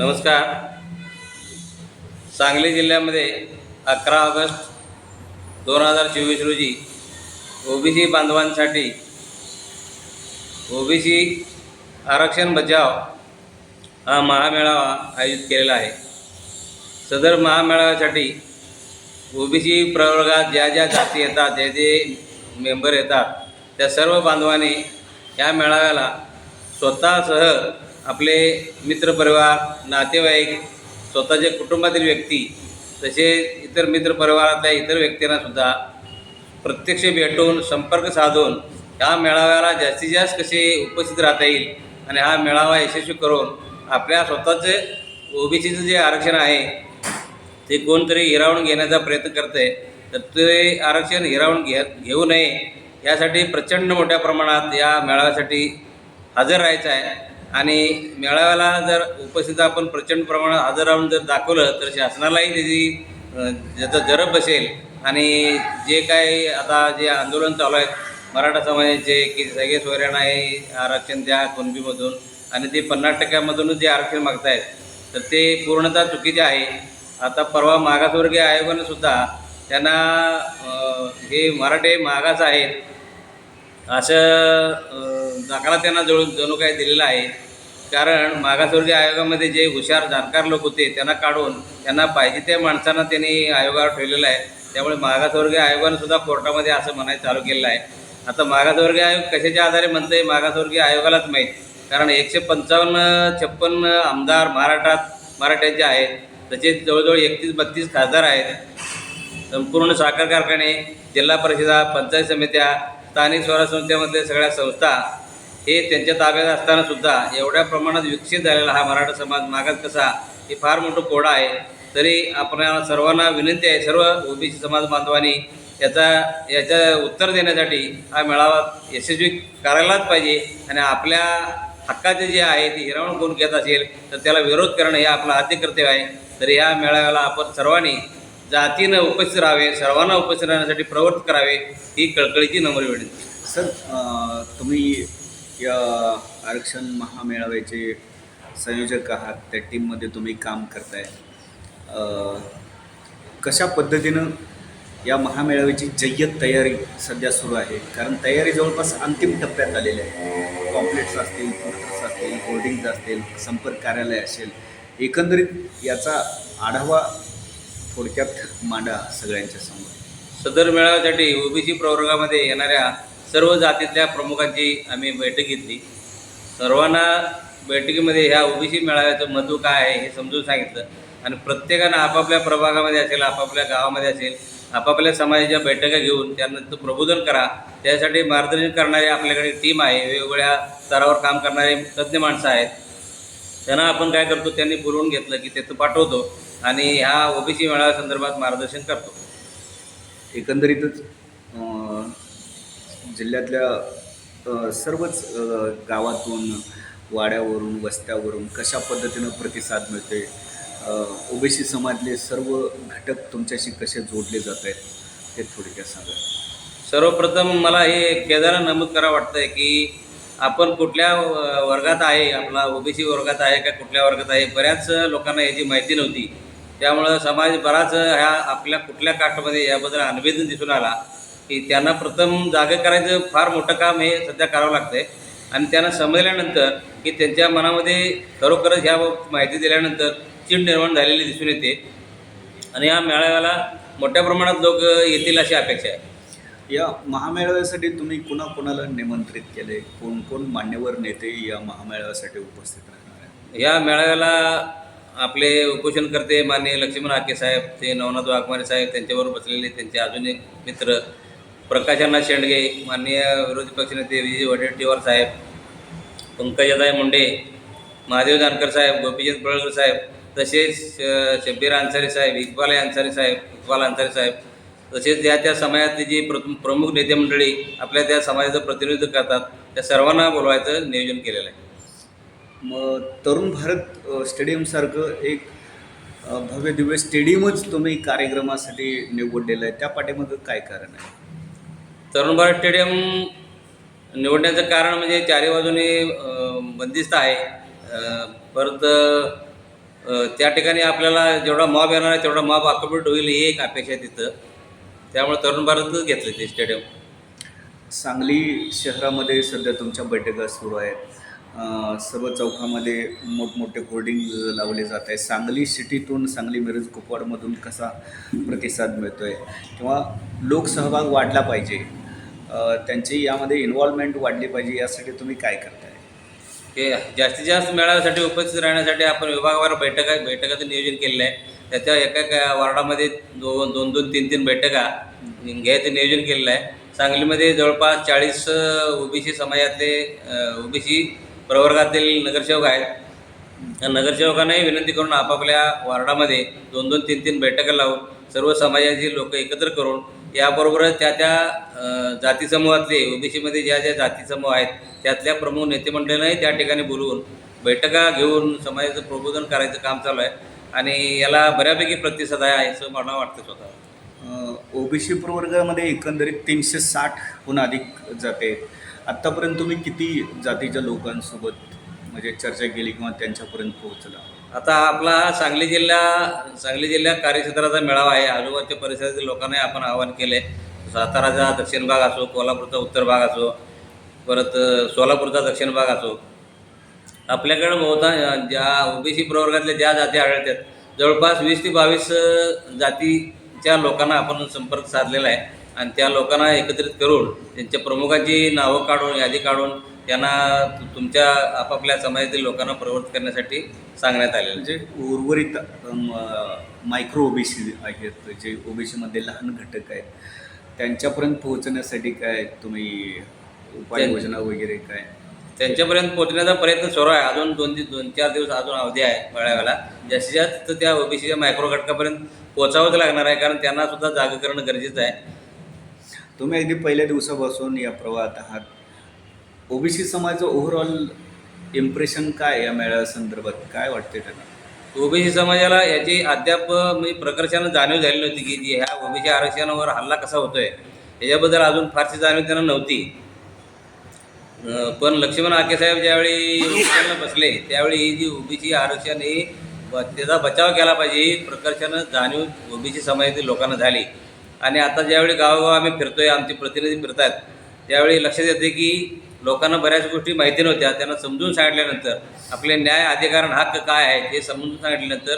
नमस्कार. सांगली जिल्ह्यामध्ये अकरा ऑगस्ट दोन हजार चोवीस रोजी ओबीसी बांधवांसाठी ओबीसी आरक्षण बचाव हा महामेळावा आयोजित केलेला आहे. सदर महामेळाव्यासाठी ओबीसी प्रवर्गात ज्या ज्या जाती येतात जे जे मेंबर येतात त्या सर्व बांधवांनी या मेळाव्याला स्वतःसह आपले मित्रपरिवार नातेवाईक स्वतःचे कुटुंबातील व्यक्ती तसेच इतर मित्रपरिवारातल्या इतर व्यक्तींनासुद्धा प्रत्यक्ष भेटून संपर्क साधून या मेळाव्याला जास्तीत जास्त कसे उपस्थित राहता येईल आणि हा मेळावा यशस्वी करून आपल्या स्वतःचे ओबीसीचं जे आरक्षण आहे ते कोणतरी हिरावून घेण्याचा प्रयत्न करते तर ते आरक्षण हिरावून घे घेऊ नये यासाठी प्रचंड मोठ्या प्रमाणात या मेळाव्यासाठी हजर राहायचं आहे. आणि मेळाव्याला जर उपस्थित आपण प्रचंड प्रमाणात हजर राहून जर दाखवलं तर शासनालाही त्याची ज्याचा जरब बसेल. आणि जे काही आता जे आंदोलन चालू आहेत मराठा समाजाचे की सगळे सोयऱ्यांना हे आरक्षण द्या कुणबीमधून आणि ते पन्नास टक्क्यामधूनच जे आरक्षण मागतायत तर ते पूर्णतः चुकीचे आहे. आता परवा मागासवर्गीय आयोगानं सुद्धा त्यांना हे मराठे मागास आहेत असं नकारा दाखला त्यांना जळून जणू काय दिलेला आहे. कारण मागासवर्गीय आयोगामध्ये जे हुशार जाणकार लोक होते त्यांना काढून त्यांना पाहिजे त्या माणसांना त्यांनी आयोगावर ठेवलेलं आहे. त्यामुळे मागासवर्गीय आयोगानं सुद्धा कोर्टामध्ये असं म्हणायचं चालू केलेलं आहे. आता मागासवर्गीय आयोग कशाच्या आधारे म्हणतं आहे मागासवर्गीय आयोगालाच माहीत. कारण एकशे पंचावन्न छप्पन्न आमदार महाराष्ट्रात मराठ्यांचे आहेत. तसेच जवळजवळ एकतीस बत्तीस खासदार आहेत. संपूर्ण साखर कारखाने जिल्हा परिषदा पंचायत समित्या स्थानिक स्वराज्य संस्थेमधल्या सगळ्या संस्था हे त्यांच्या ताब्यात असतानासुद्धा एवढ्या प्रमाणात विकसित झालेला हा मराठा समाज मागास कसा हे फार मोठं कोडा आहे. तरी आपल्याला सर्वांना विनंती आहे सर्व ओबीसी समाज बांधवांनी याचा याचं उत्तर देण्यासाठी हा मेळावा यशस्वी करायलाच पाहिजे आणि आपल्या हक्काचे जे आहे ते हिरावण कोण घेत असेल तर त्याला विरोध करणं हे आपलं आद्य कर्तव्य आहे. तर या मेळाव्याला आपण सर्वांनी जातीनं उपस्थित राहावे सर्वांना उपस्थित राहण्यासाठी प्रवृत्त करावे ही कळकळीची नम्र विनंती सर तुम्ही या आरक्षण महामेळाव्याचे संयोजक आहात त्या टीममध्ये तुम्ही काम करताय. कशा पद्धतीनं या महामेळाव्याची जय्यत तयारी सध्या सुरू आहे? कारण तयारी जवळपास अंतिम टप्प्यात आलेली आहे. कॉम्प्लेट्स असतील पोस्टर्स असतील होर्डिंग्ज असतील संपर्क कार्यालय असेल एकंदरीत याचा आढावा थोडक्यात मांडा सगळ्यांच्या समोर. सदर मेळाव्यासाठी ओबीसी प्रवर्गामध्ये येणाऱ्या सर्व जातीतल्या प्रमुखांची आम्ही बैठक घेतली. सर्वांना बैठकीमध्ये ह्या ओबीसी मेळाव्याचं महत्त्व काय आहे हे समजून सांगितलं. आणि प्रत्येकानं आपापल्या प्रभागामध्ये असेल आपापल्या गावामध्ये असेल आपापल्या समाजाच्या बैठका घेऊन त्यांना प्रबोधन करा. त्यासाठी मार्गदर्शन करणारी आपल्याकडे टीम आहे वेगवेगळ्या स्तरावर काम करणारे तज्ज्ञ माणसं आहेत. त्यांना आपण काय करतो त्यांनी बोलवून घेतलं की तिथं पाठवतो. आणि ह्या ओबीसी मेळाव्यासंदर्भात मार्गदर्शन करतो. एकंदरीतच जिल्ह्यातल्या सर्वच गावातून वाड्यावरून वस्त्यावरून कशा पद्धतीनं प्रतिसाद मिळते ओबीसी समाजले सर्व घटक तुमच्याशी कसे जोडले जात आहेत ते थोडक्यात सांगा. सर्वप्रथम मला हे केदारं नमूद करा वाटतंय की आपण कुठल्या वर्गात आहे आपला ओबीसी वर्गात आहे का कुठल्या वर्गात आहे बऱ्याच लोकांना याची माहिती नव्हती. त्यामुळं समाज बराच ह्या आपल्या कुठल्या कास्टमध्ये याबद्दल अनवेदन दिसून आला की त्यांना प्रथम जागे करायचं फार मोठं काम हे सध्या करावं लागतंय. आणि त्यांना समजल्यानंतर की त्यांच्या मनामध्ये खरोखरच ह्या माहिती दिल्यानंतर चीड निर्माण झालेली दिसून येते. आणि या मेळाव्याला मोठ्या प्रमाणात लोक येतील अशी अपेक्षा आहे. या महामेळाव्यासाठी तुम्ही कुणाकुणाला निमंत्रित केले कोण कोण मान्यवर नेते या महामेळाव्यासाठी उपस्थित राहणार आहेत? या मेळाव्याला आपले उपोषणकर्ते माननीय लक्ष्मण हाके साहेब ते नवनाथ वाघमारे साहेब त्यांच्याबरोबर बसलेले त्यांचे अजून एक मित्र प्रकाशनाथ शेंडगे माननीय विरोधी पक्षनेते विजय वडेट्टीवार साहेब पंकजाताई मुंडे महादेव जानकर साहेब गोपीचंद पळकर साहेब तसेच श- शब्बीर अन्सारी साहेब इक्बाल अन्सारी साहेब इक्बाल अन्सारी साहेब तसेच त्या त्या समाजातली जी प्र प्रमुख नेते मंडळी आपल्या त्या समाजाचं प्रतिनिधित्व करतात त्या सर्वांना बोलवायचं नियोजन केलेलं आहे. मग तरुण भारत स्टेडियमसारखं एक भव्य दिव्य स्टेडियमच तुम्ही कार्यक्रमासाठी निवडलेलं आहे. त्या पाठीमागं काय कारण आहे? तरुण भारत स्टेडियम निवडण्याचं कारण म्हणजे चारी बाजूने बंदिस्त आहे. परत त्या ठिकाणी आपल्याला जेवढा मॉब येणार आहे तेवढा मॉब अकोमोडेट होईल ही एक अपेक्षा आहे तिथं. त्यामुळे तरुण भारतच घेतलं ते स्टेडियम सांगली शहरामध्ये सध्या तुमच्या बैठका सुरू आहेत. सर्व चौकामध्ये मोठमोठे होर्डिंग लावले जात आहे. सांगली सिटीतून सांगली मिरज कुपवाडमधून कसा प्रतिसाद मिळतो आहे किंवा लोकसहभाग वाढला पाहिजे. त्यांची यामध्ये इन्व्हॉल्वमेंट वाढली पाहिजे यासाठी तुम्ही काय करताय? हे जास्तीत जास्त मेळाव्यासाठी उपस्थित राहण्यासाठी आपण विभागावर बैठका बैठकाचं नियोजन केलेलं आहे. त्याच्या एका एका वार्डामध्ये दोन दोन दोन तीन तीन बैठका घ्यायचं नियोजन केलेलं आहे. सांगलीमध्ये जवळपास चाळीस ओबीसी समाजातले ओबीसी प्रवर्गातील नगरसेवक आहेत. नगरसेवकांनाही विनंती करून आपापल्या वार्डामध्ये दोन दोन तीन तीन बैठका लावून सर्व समाजाची लोक एकत्र करून याबरोबरच त्या त्या जातीसमूहातले जाती समूहातले ओबीसीमध्ये ज्या ज्या जाती समूह आहेत त्यातल्या प्रमुख नेतेमंडळींनाही त्या ठिकाणी बोलवून बैठका घेऊन समाजाचं प्रबोधन करायचं काम चालू आहे आणि याला बऱ्यापैकी प्रतिसाद आहे असं मला वाटतं स्वतः ओबीसी प्रवर्गामध्ये एकंदरीत तीनशे साठहून अधिक जाते आत्तापर्यंत तुम्ही किती जातीच्या लोकांसोबत म्हणजे चर्चा केली किंवा त्यांच्यापर्यंत पोहोचला? आता आपला सांगली जिल्हा सांगली जिल्ह्यात कार्यक्षेत्राचा मेळावा आहे. आजूबाजूच्या परिसरातील लोकांनाही आपण आवाहन केले साताराचा दक्षिण भाग असो कोल्हापूरचा उत्तर भाग असो परत सोलापूरचा दक्षिण भाग असो. आपल्याकडं बहुता ज्या ओबीसी प्रवर्गातल्या ज्या जाती आढळतात जवळपास वीस ते बावीस जातीच्या लोकांना आपण संपर्क साधलेला आहे. आणि त्या लोकांना एकत्रित करून त्यांच्या प्रमुखांची नावं काढून यादी काढून त्यांना तुमच्या आपापल्या समाजातील लोकांना प्रवृत्त करण्यासाठी सांगण्यात आलेलं आहे. म्हणजे उर्वरित मायक्रो ओबीसी आहेत जे ओबीसीमध्ये लहान घटक आहेत त्यांच्यापर्यंत पोहोचण्यासाठी काय तुम्ही उपाययोजना वगैरे काय? त्यांच्यापर्यंत पोहोचण्याचा प्रयत्न सुरू आहे. अजून दोन दोन चार दिवस अजून अवधी आहे मेळाव्याला. जास्तीत जास्त त्या ओबीसीच्या मायक्रो घटकापर्यंत पोहोचावंच लागणार आहे कारण त्यांना सुद्धा जागा करणं गरजेचं आहे. तुम्ही अगदी पहिल्या दिवसापासून या प्रवाहात आहात. ओबीसी समाजाचं ओव्हरऑल इम्प्रेशन काय या मेळाव्यासंदर्भात काय वाटते त्यांना? ओबीसी समाजाला याची अद्याप म्हणजे प्रकर्षानं जाणीव झालेली नव्हती की जी ह्या ओबीसी आरक्षणावर हल्ला कसा होतोय. याच्याबद्दल अजून फारशी जाणीव त्यांना नव्हती. पण लक्ष्मण आकेसाहेब ज्यावेळी बसले त्यावेळी ही जी ओबीसी आरक्षण ही त्याचा बचाव केला पाहिजे ही प्रकर्षानं जाणीव ओबीसी समाजातील लोकांना झाली. आणि आता ज्यावेळी गावोगाव आम्ही फिरतोय आमचे प्रतिनिधी फिरतात त्यावेळी लक्षात येते की लोकांना बऱ्याच गोष्टी माहिती नव्हत्या. त्यांना समजून सांगितल्यानंतर आपले न्याय अधिकार आणि हक्क काय आहेत हे समजून सांगितल्यानंतर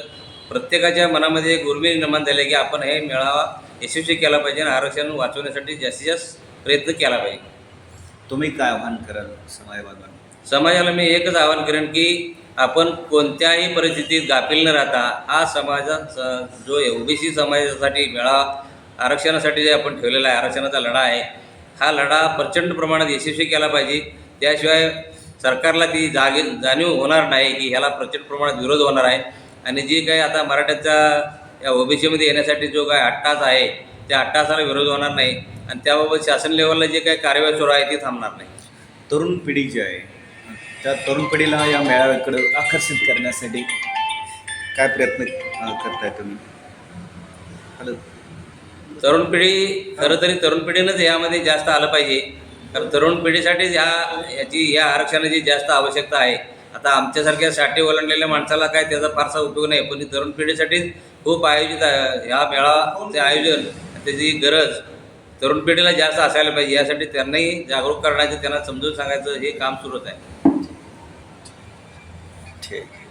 प्रत्येकाच्या मनामध्ये एक उर्मी निर्माण झाले की आपण हे मेळावा यशस्वी केला पाहिजे आणि आरक्षण वाचवण्यासाठी जास्तीत जास्त प्रयत्न केला पाहिजे. तुम्ही काय आव्हान कराल समाज बांधवांना समाजाला मी एकच आवाहन करेन की आपण कोणत्याही परिस्थितीत गाफील न राहता हा समाजा जो ओबीसी समाजासाठी मेळावा आरक्षणासाठी जे आपण ठेवलेला आहे आरक्षणाचा लढा आहे हा लढा प्रचंड प्रमाणात यशस्वी केला पाहिजे. त्याशिवाय सरकारला ती जागे जाणीव होणार नाही की ह्याला प्रचंड प्रमाणात विरोध होणार आहे. आणि जे काही आता मराठ्याचा या ओबीसीमध्ये येण्यासाठी जो काय अट्टास आहे त्या अट्टासाला विरोध होणार नाही. आणि त्याबाबत शासन लेवलला जे काही कार्यवाही सुरू आहे ती थांबणार नाही. तरुण पिढी जी आहे त्या तरुण पिढीला या मेळाव्याकडे आकर्षित करण्यासाठी काय प्रयत्न करताय तुम्ही? हॅलो. तरुण पिढी खरं तरी तरुण पिढीनंच यामध्ये जास्त आलं पाहिजे. कारण तरुण पिढीसाठी ह्या याची या आरक्षणाची जास्त आवश्यकता आहे आता आमच्यासारख्या साठी ओलांडलेल्या माणसाला काय त्याचा फारसा उपयोग नाही. पण तरुण पिढीसाठीच खूप आयोजित आहे ह्या मेळावाचे आयोजन त्याची गरज तरुण पिढीला जास्त असायला पाहिजे. यासाठी त्यांनाही जागरूक करण्याचं त्यांना समजून सांगायचं हे काम सुरूच आहे. ठीक.